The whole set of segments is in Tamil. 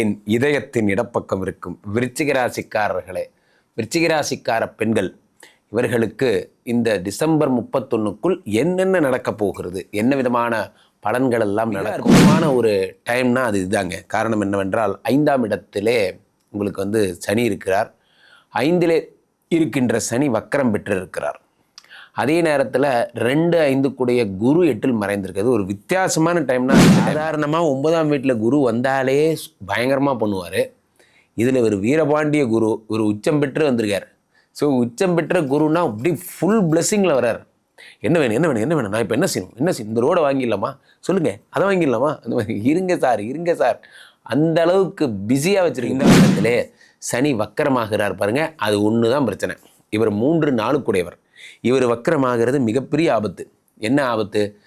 என் இதயத்தின் இடப்பக்கம் இருக்கும். விருச்சிக ராசிக்காரர்களே விருச்சிக ராசிக்கார பெண்கள் இவர்களுக்கு இந்த டிசம்பர் முப்பத்தொன்னுக்குள் என்னென்ன நடக்கப் போகிறது? என்ன விதமான பலன்கள் எல்லாம் நடக்குமான ஒரு டைம்னா அது இதுதாங்க. காரணம் என்னவென்றால் ஐந்தாம் இடத்திலே உங்களுக்கு வந்து சனி இருக்கிறார். ஐந்திலே இருக்கின்ற சனி வக்கரம் பெற்று இருக்கிறார் அதே நேரத்தில் ரெண்டு ஐந்துக்குடைய குரு எட்டில் மறைந்திருக்கிறது. ஒரு வித்தியாசமான டைம்னா சாதாரணமாக ஒன்பதாம் வீட்டில் குரு வந்தாலே பயங்கரமாக பண்ணுவார். இதில் ஒரு வீரபாண்டிய குரு ஒரு உச்சம் பெற்று வந்திருக்கார். ஸோ உச்சம் பெற்ற குருனா அப்படி ஃபுல் பிளெஸ்ஸிங்கில் வரார் என்ன வேணும் என்ன வேணும் என்ன வேணும்? நான் இப்போ என்ன செய்யணும் என்ன செய்யணும்? இந்த ரோடை வாங்கிடலாமா? சொல்லுங்கள் அதை வாங்கிடலாமா? அந்த மாதிரி இருங்க சார் இருங்க சார். அந்த அளவுக்கு பிஸியாக வச்சுருக்கீங்க இந்த இடத்திலே சனி வக்கரமாகிறார் பாருங்கள் அது ஒன்று தான் பிரச்சனை. இவர் மூன்று நாளுக்குடையவர். இவர் வக்கரமாகிறது மிகப்பெரிய ஆபத்து. என்ன ஆபத்து?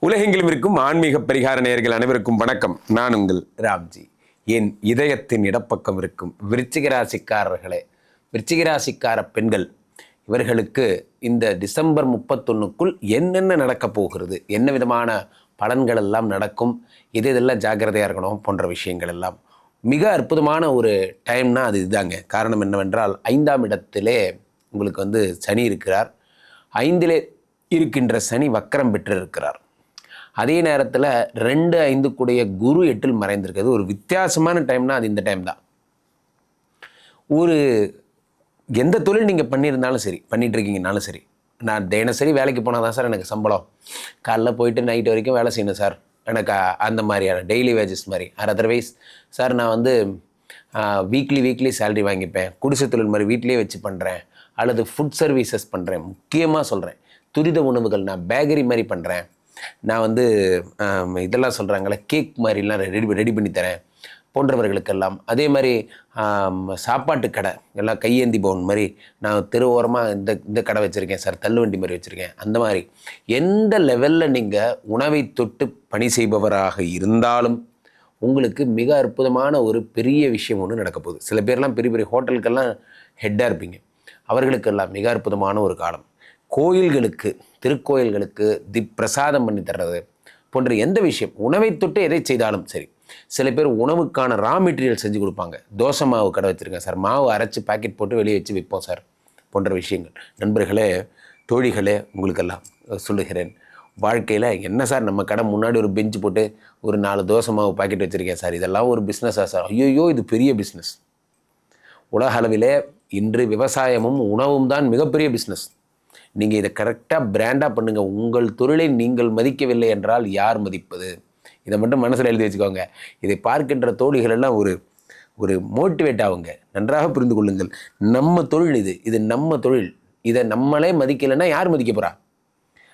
உலகெங்கிலும் இருக்கும் ஆன்மீக பரிகார நேயர்கள் அனைவருக்கும் வணக்கம். நான் உங்கள் ராம்ஜி. என் இதயத்தின் இடப்பக்கம் இருக்கும். விருச்சிகராசிக்காரர்களே விருச்சிகராசிக்கார பெண்கள் இவர்களுக்கு இந்த டிசம்பர் முப்பத்தொன்னுக்குள் என்னென்ன நடக்கப் போகிறது? என்ன விதமான பலன்கள் எல்லாம் நடக்கும்? எது இதெல்லாம் ஜாக்கிரதையாக இருக்கணும்? போன்ற விஷயங்கள் எல்லாம். மிக அற்புதமான ஒரு டைம்னா அது இதுதாங்க. காரணம் என்னவென்றால் ஐந்தாம் இடத்திலே உங்களுக்கு வந்து சனி இருக்கிறார். ஐந்திலே இருக்கின்ற சனி வக்கரம் பெற்று இருக்கிறார் அதே நேரத்தில் ரெண்டு ஐந்துக்குடைய குரு எட்டில் மறைந்திருக்கிறது. ஒரு வித்தியாசமான டைம்னா அது இந்த டைம் தான். ஒரு எந்த தொழில் நீங்கள் பண்ணியிருந்தாலும் சரி பண்ணிகிட்ருக்கீங்கனாலும் சரி நான் தினசரி வேலைக்கு போனால் தான் சார் எனக்கு சம்பளம். காலைல போயிட்டு நைட்டு வரைக்கும் வேலை செய்யணும் சார். எனக்கு அந்த மாதிரியான டெய்லி வேஜஸ் மாதிரி. ஆர் அதர்வைஸ் சார் நான் வந்து வீக்லி வீக்லி சேலரி வாங்கிப்பேன். குடிசை தொழில் மாதிரி வீட்லேயே வச்சு பண்ணுறேன் அல்லது ஃபுட் சர்வீசஸ் பண்ணுறேன் முக்கியமாக சொல்கிறேன் துரித உணவுகள் நான் பேக்கரி மாதிரி பண்ணுறேன் நான் வந்து இதெல்லாம் சொல்கிறாங்களே கேக் மாதிரிலாம் ரெடி ரெடி பண்ணி தரேன். போன்றவர்களுக்கெல்லாம். அதே மாதிரி சாப்பாட்டு கடை எல்லாம் கையேந்தி பவுன் மாதிரி நான் தெரு ஓரமாக இந்த இந்த கடை வச்சுருக்கேன் சார் தள்ளுவண்டி மாதிரி வச்சுருக்கேன். அந்த மாதிரி. எந்த லெவலில் நீங்கள் உணவை தொட்டு பணி செய்பவராக இருந்தாலும் உங்களுக்கு மிக அற்புதமான ஒரு பெரிய விஷயம் ஒன்று நடக்க போகுது. சில பேர்லாம் பெரிய பெரிய ஹோட்டலுக்கெல்லாம் ஹெட்டாக இருப்பீங்க. அவர்களுக்கெல்லாம் மிக அற்புதமான ஒரு காலம். கோயில்களுக்கு திருக்கோயில்களுக்கு தி பிரசாதம் பண்ணி தர்றது போன்ற எந்த விஷயம் உணவை தொட்டு எதை செய்தாலும் சரி. சில பேர் உணவுக்கான ரா மெட்டீரியல் செஞ்சு கொடுப்பாங்க. தோசை மாவு கடை வச்சுருக்கேன் சார். மாவு அரைச்சி பாக்கெட் போட்டு வெளியே வச்சு விற்போம் சார் போன்ற விஷயங்கள். நண்பர்களே தோழிகளே உங்களுக்கெல்லாம் சொல்லுகிறேன். வாழ்க்கையில் என்ன சார் நம்ம கடை முன்னாடி ஒரு பெஞ்சு போட்டு ஒரு நாலு தோசை மாவு பாக்கெட் வச்சுருக்கேன் சார். இதெல்லாம் ஒரு பிஸ்னஸாக சார். ஐயோ இது பெரிய பிஸ்னஸ் உலக அளவிலே இன்று விவசாயமும் உணவும் தான் மிகப்பெரிய பிஸ்னஸ் நீங்கள் இதை கரெக்டாக பிராண்டாக பண்ணுங்கள் உங்கள் தொழிலை நீங்கள் மதிக்கவில்லை என்றால் யார் மதிப்பது? இதை மட்டும் மனசில் எழுதி வச்சுக்கோங்க. இதை பார்க்கின்ற தோழிகள் எல்லாம் ஒரு ஒரு மோட்டிவேட் ஆகுங்க. நன்றாக புரிந்து கொள்ளுங்கள். நம்ம தொழில் இது. இது நம்ம தொழில். இதை நம்மளே மதிக்கலைன்னா யார் மதிக்க போகிறா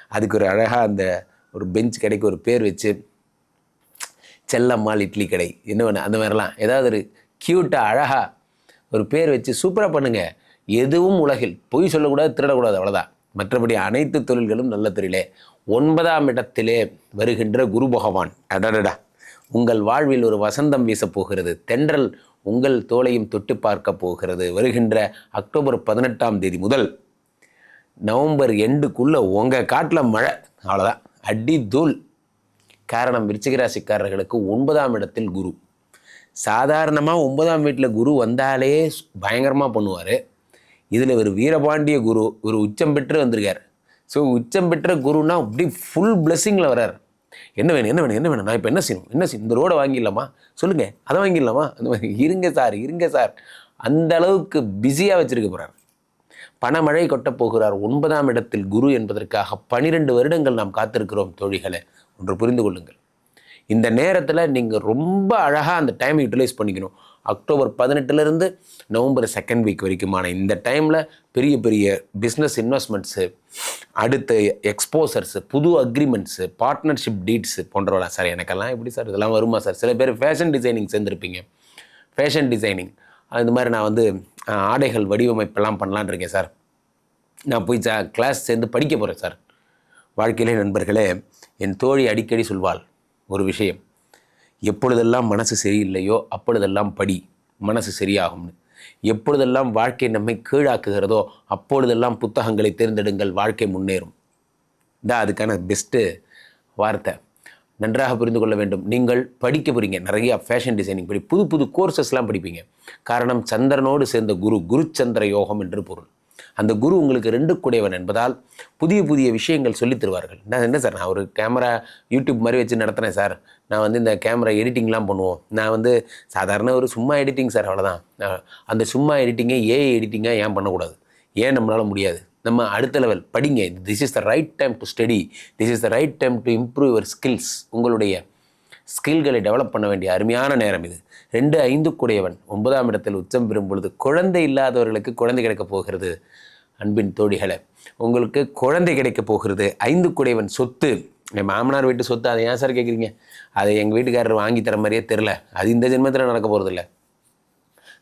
அதுக்கு ஒரு அழகாக அந்த ஒரு பெஞ்ச் கடைக்கு ஒரு பேர் வச்சு செல்லம்மாள் இட்லி கடை என்ன வேணும் அந்த மாதிரிலாம். ஏதாவது ஒரு க்யூட்டாக அழகாக ஒரு பேர் வச்சு சூப்பராக பண்ணுங்க. எதுவும் உலகில் பொய் சொல்லக்கூடாது திருடக்கூடாது அவ்வளோதான் மற்றபடி அனைத்து தொழில்களும் நல்ல தொழிலே. ஒன்பதாம் இடத்திலே வருகின்ற குரு பகவான். அடடடா. உங்கள் வாழ்வில் ஒரு வசந்தம் வீசப் போகிறது. தென்றல் உங்கள் தோலையும் தொட்டு பார்க்க போகிறது. வருகின்ற அக்டோபர் பதினெட்டாம் தேதி முதல் நவம்பர் எண்டுக்குள்ளே உங்கள் காட்டில் மழை. அவ்வளோதான் அடி தூள். காரணம் விருச்சிகராசிக்காரர்களுக்கு ஒன்பதாம் இடத்தில் குரு. சாதாரணமாக ஒன்பதாம் வீட்டில் குரு வந்தாலே பயங்கரமாக பண்ணுவார். இதில் ஒரு வீரபாண்டிய குரு ஒரு உச்சம் பெற்று வந்திருக்கார். ஸோ உச்சம் பெற்ற குருனா அப்படி ஃபுல் பிளெஸ்ஸிங்கில் வரார் என்ன வேணும் என்ன வேணும் என்ன வேணும்? நான் இப்போ என்ன செய்யணும்? என்ன செய்யணும்? இந்த ரோடை வாங்கிடலாமா? சொல்லுங்கள் அதை வாங்கிடலாமா? அந்த மாதிரி இருங்க சார் இருங்க சார் அந்த அளவுக்கு பிஸியாக வச்சுருக்க போகிறார் பணமழை கொட்டப் போகிறார். ஒன்பதாம் இடத்தில் குரு என்பதற்காக பனிரெண்டு வருடங்கள் நாம் காத்திருக்கிறோம் தோழிகளை. ஒன்று புரிந்து கொள்ளுங்கள். இந்த நேரத்தில் நீங்கள் ரொம்ப அழகாக அந்த டைமை யூட்டிலைஸ் பண்ணிக்கணும். அக்டோபர் பதினெட்டுலேருந்து நவம்பர் செகண்ட் வீக் வரைக்குமான இந்த டைமில் பெரிய பெரிய பிஸ்னஸ் இன்வெஸ்ட்மெண்ட்ஸு அடுத்த எக்ஸ்போசர்ஸு புது அக்ரிமெண்ட்ஸு பார்ட்னர்ஷிப் டீட்ஸு போன்றவெல்லாம் சார். எனக்கெல்லாம் எப்படி சார் இதெல்லாம் வருமா சார்? சில பேர் ஃபேஷன் டிசைனிங் சேர்ந்துருப்பீங்க. ஃபேஷன் டிசைனிங் அது மாதிரி நான் வந்து ஆடைகள் வடிவமைப்பெல்லாம் பண்ணலான்னு இருக்கேன் சார். நான் போய் சா கிளாஸ் சேர்ந்து படிக்க போகிறேன் சார். வாழ்க்கையிலே நண்பர்களே என் தோழி அடிக்கடி சொல்வாள் ஒரு விஷயம். எப்பொழுதெல்லாம் மனசு சரியில்லையோ அப்பொழுதெல்லாம் படி மனசு சரியாகும்னு. எப்பொழுதெல்லாம் வாழ்க்கை நம்மை கீழாக்குகிறதோ அப்பொழுதெல்லாம் புத்தகங்களை தேர்ந்தெடுங்கள் வாழ்க்கை முன்னேறும். இதான் அதுக்கான பெஸ்ட்டு வார்த்தை. நன்றாக புரிந்து கொள்ள வேண்டும். நீங்கள் படிக்க போகிறீங்க நிறையா ஃபேஷன் டிசைனிங் படி புது புது கோர்சஸ்லாம் படிப்பீங்க. காரணம் சந்திரனோடு சேர்ந்த குரு குருச்சந்திர யோகம் என்று பொருள். அந்த குரு உங்களுக்கு ரெண்டு கூடையவன் என்பதால் புதிய புதிய விஷயங்கள் சொல்லித் தருவார்கள். நான் என்ன சார்? நான் ஒரு கேமரா யூடியூப் மாதிரி வச்சு நடத்துகிறேன் சார். நான் வந்து இந்த கேமரா எடிட்டிங்லாம் பண்ணுவோம். நான் வந்து சாதாரண ஒரு சும்மா எடிட்டிங் சார் அவ்வளோதான். அந்த சும்மா எடிட்டிங்கை ஏஐ எடிட்டிங்காக ஏன் பண்ணக்கூடாது? ஏன் நம்மளால் முடியாது? நம்ம அடுத்த லெவல் படிங்க. This is the right time to study this is the right time to improve your skills உங்களுடைய ஸ்கில்களை டெவலப் பண்ண வேண்டிய அருமையான நேரம் இது. ரெண்டு ஐந்து கூடையவன் ஒன்பதாம் இடத்தில் உச்சம் பெறும் பொழுது குழந்தை இல்லாதவர்களுக்கு குழந்தை கிடைக்கப் போகிறது. அன்பின் தோழிகளை உங்களுக்கு குழந்தை கிடைக்கப் போகிறது. ஐந்து கூடையவன் சொத்து. என் மாமனார் வீட்டு சொத்து அதை ஏன் சார் கேட்குறீங்க அதை எங்கள் வீட்டுக்காரர் வாங்கி தர மாதிரியே தெரில அது இந்த ஜென்மத்தில் நடக்க போகிறதில்ல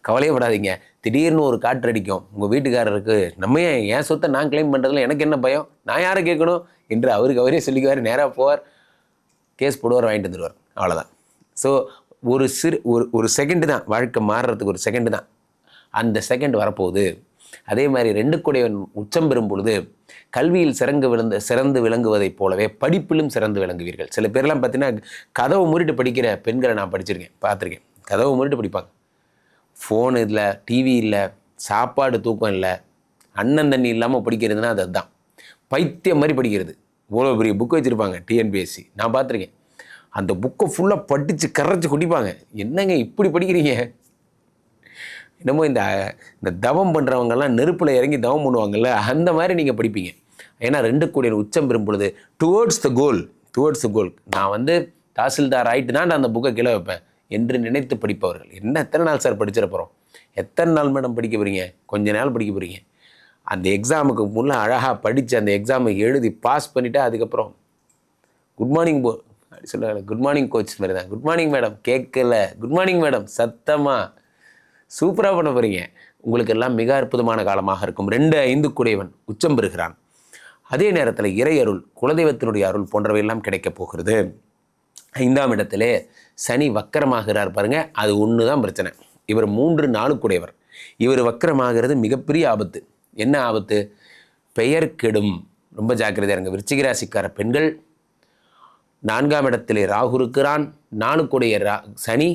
கவலையப்படாதீங்க. திடீர்னு ஒரு காற்று அடிக்கும். உங்கள் வீட்டுக்காரருக்கு நம்ம ஏன் என் சொத்தை நான் கிளைம் பண்ணுறதுல எனக்கு என்ன பயம்? நான் யாரை கேட்கணும்? என்று அவருக்கு அவரே சொல்லிக்குவார். நேராக போவார். கேஸ் போடுவார் வாங்கிட்டு வந்துடுவார். அவ்வளோதான் ஸோ ஒரு சிறு ஒரு ஒரு செகண்டு தான் வாழ்க்கை மாறுறதுக்கு ஒரு செகண்டு தான். அந்த செகண்ட் வரப்போகுது. அதே மாதிரி ரெண்டு குடையவன் உச்சம் பெறும் பொழுது கல்வியில் சிறந்து விழுந்த சிறந்து விளங்குவதைப் போலவே படிப்பிலும் சிறந்து விளங்குவீர்கள். சில பேர்லாம் பார்த்தீங்கன்னா கதவை மூடிட்டு படிக்கிற பெண்களை நான் படிச்சிருக்கேன் பார்த்துருக்கேன் கதவை மூடிட்டு படிப்பாங்க. ஃபோன் இல்லை டிவி இல்லை சாப்பாடு தூக்கம் இல்லை அண்ணன் தண்ணி இல்லாமல் படிக்கிறதுனா அது அதுதான். பைத்தியம் மாதிரி படிக்கிறது. இவ்வளோ பெரிய புக் வச்சுருப்பாங்க டிஎன்பிஎஸ்சி நான் பார்த்துருக்கேன் அந்த புக்கை ஃபுல்லாக படித்து கரைச்சி குடிப்பாங்க. என்னங்க இப்படி படிக்கிறீங்க? என்னமோ இந்த இந்த தவம் பண்ணுறவங்கெல்லாம் நெருப்பில் இறங்கி தவம் பண்ணுவாங்கல்ல அந்த மாதிரி நீங்கள் படிப்பீங்க. ஏன்னா ரெண்டு கோடி உச்சம் பெறும் பொழுது டுவோர்ட்ஸ் த கோல் டுவோர்ட்ஸ் த கோல் நான் வந்து தாசில்தார் ஆகிட்டு தான் நான் அந்த புக்கை கீழே வைப்பேன். என்று நினைத்து படிப்பவர்கள். என்ன எத்தனை நாள் சார் படிச்சிட போகிறோம் எத்தனை நாள் மேடம் படிக்க போகிறீங்க கொஞ்ச நாள் படிக்க போகிறீங்க அந்த எக்ஸாமுக்கு முன்னே அழகாக படித்து அந்த எக்ஸாமை எழுதி பாஸ் பண்ணிவிட்டு அதுக்கப்புறம் குட் மார்னிங் போ அப்படி சொல்லுவாங்க குட் மார்னிங் கோச் மாதிரி தான். குட் மார்னிங் மேடம் கேட்கல. குட் மார்னிங் மேடம் சத்தமாக சூப்பராக பண்ண போகிறீங்க உங்களுக்கு எல்லாம் மிக அற்புதமான காலமாக இருக்கும். ரெண்டு ஐந்து குடையவன் உச்சம் பெறுகிறான். அதே நேரத்தில் இறை அருள் குலதெய்வத்தினுடைய அருள் போன்றவையெல்லாம் கிடைக்கப் போகிறது. ஐந்தாம் இடத்திலே சனி வக்கரமாகிறார் பாருங்க. அது ஒன்று தான் பிரச்சனை. இவர் மூன்று நாலு குடையவர். இவர் வக்கரமாகிறது மிகப்பெரிய ஆபத்து. என்ன ஆபத்து? பெயர் கெடும். ரொம்ப ஜாக்கிரதையா இருங்க. விருச்சிகராசிக்கார பெண்கள் நான்காம் இடத்திலே ராகு இருக்கிறான். நானுக்குடைய ரா சனி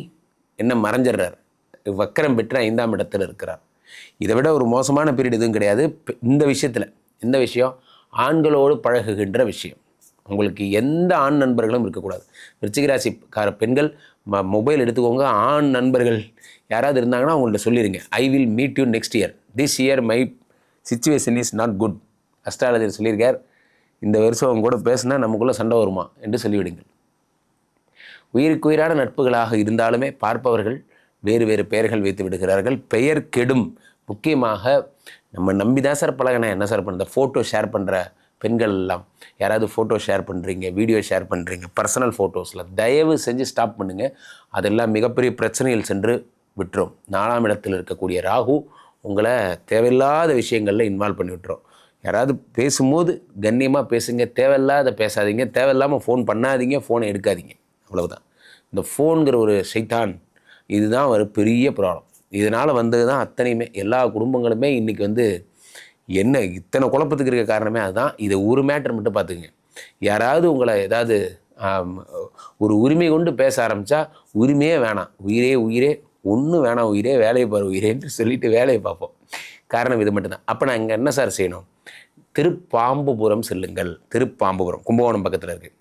என்ன மறைஞ்சிடுறார். வக்கரம் பெற்று ஐந்தாம் இடத்துல இருக்கிறார். இதை விட ஒரு மோசமான பீரியட் எதுவும் கிடையாது. இந்த விஷயத்தில் இந்த விஷயம் ஆண்களோடு பழகுகின்ற விஷயம். உங்களுக்கு எந்த ஆண் நண்பர்களும் இருக்கக்கூடாது. விருச்சிக கார பெண்கள் ம மொபைல் எடுத்துக்கோங்க. ஆண் நண்பர்கள் யாராவது இருந்தாங்கன்னா அவங்கள்ட்ட சொல்லிடுங்க I will meet you next year this year my situation is not good astrologer சொல்லியிருக்கார். இந்த வருஷம் அவங்க கூட பேசினா நமக்குள்ளே சண்டை வருமா என்று சொல்லிவிடுங்கள். உயிருக்கு உயிரான நட்புகளாக இருந்தாலுமே பார்ப்பவர்கள் வேறு வேறு பெயர்கள் வைத்து விடுகிறார்கள். பெயர் கெடும். முக்கியமாக நம்ம நம்பி தான் சார் பழகினேன் என்ன சார் பண்ணுற ஃபோட்டோ ஷேர் பண்ணுற பெண்கள் எல்லாம். யாராவது ஃபோட்டோ ஷேர் பண்ணுறீங்க வீடியோ ஷேர் பண்ணுறீங்க பர்சனல் ஃபோட்டோஸில் தயவு செஞ்சு ஸ்டாப் பண்ணுங்கள் அதெல்லாம் மிகப்பெரிய பிரச்சனையில் சென்று விட்டுரும். நாலாம் இடத்தில் இருக்கக்கூடிய ராகு உங்களை தேவையில்லாத விஷயங்களில் இன்வால்வ் பண்ணி விட்டுரும். யாராவது பேசும்போது கண்ணியமாக பேசுங்க தேவையில்லாத பேசாதீங்க தேவையில்லாமல் ஃபோன் பண்ணாதீங்க ஃபோனை எடுக்காதீங்க. அவ்வளவுதான். இந்த ஃபோனுங்கிற ஒரு சைத்தான் இதுதான் ஒரு பெரிய ப்ராப்ளம் இதனால் வந்தது தான் அத்தனையுமே எல்லா குடும்பங்களுமே இன்றைக்கி வந்து என்ன இத்தனை குழப்பத்துக்கு இருக்க காரணமே அதுதான். இதை ஒரு மேட்டர் மட்டும் பார்த்துக்குங்க. யாராவது உங்களை ஏதாவது ஒரு உரிமை கொண்டு பேச ஆரம்பித்தா உரிமையே வேணாம். உயிரே உயிரே ஒன்றும் வேணாம் உயிரே வேலையை பாரு உயிரேன்னு சொல்லிட்டு வேலையை பார்ப்போம். காரணம் இது மட்டும்தான். அப்போ நான் இங்கே என்ன சார் செய்யணும்? திருப்பாம்புபுரம் செல்லுங்கள். திருப்பாம்புபுரம். கும்பகோணம் பக்கத்தில் இருக்குது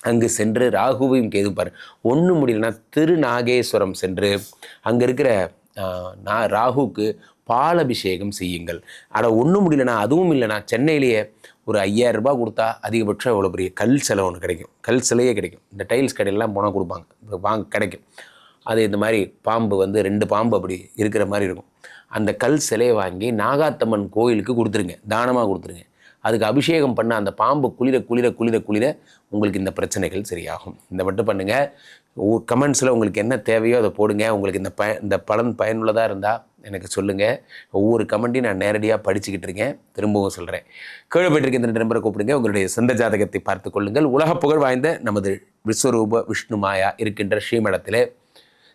அங்கு சென்று ராகுவையும் கேது பாரு. ஒன்றும் முடியலன்னா திருநாகேஸ்வரம் சென்று அங்கே இருக்கிற நான் நா- ராகுக்கு பாலபிஷேகம் செய்யுங்கள். ஆனால் ஒன்றும் முடியலனா அதுவும் இல்லைனா சென்னையிலேயே ஒரு ஐயாயிரம் ரூபாய் கொடுத்தா அதிகபட்சம் அவ்வளோ பெரிய கல் சிலை ஒன்று கிடைக்கும். கல் சிலையே கிடைக்கும். இந்த டைல்ஸ் கடையெல்லாம் போனால் கொடுப்பாங்க. வாங்க கிடைக்கும். அது இந்த மாதிரி பாம்பு வந்து ரெண்டு பாம்பு அப்படி இருக்கிற மாதிரி இருக்கும். அந்த கல் சிலையை வாங்கி நாகாத்தம்மன் கோயிலுக்கு கொடுத்துருங்க. தானமாக கொடுத்துருங்க. அதுக்கு அபிஷேகம் பண்ண அந்த பாம்பு குளிர குளிர குளிர குளிர உங்களுக்கு இந்த பிரச்சனைகள் சரியாகும். இந்த மட்டும் பண்ணுங்கள் கமெண்ட்ஸில் உங்களுக்கு என்ன தேவையோ அதை போடுங்க. உங்களுக்கு இந்த ப இந்த பலன் பயனுள்ளதாக இருந்தால் எனக்கு சொல்லுங்கள் ஒவ்வொரு கமெண்ட்டையும் நான் நேரடியாக படிச்சுக்கிட்டு இருக்கேன். திரும்பவும் சொல்கிறேன் கீழே போயிட்டு இந்த நம்பரை கூப்பிடுங்க. உங்களுடைய சொந்த ஜாதகத்தை பார்த்து கொள்ளுங்கள். உலக புகழ் வாய்ந்த நமது விஸ்வரூப விஷ்ணு மாயா இருக்கின்ற ஸ்ரீமடத்தில்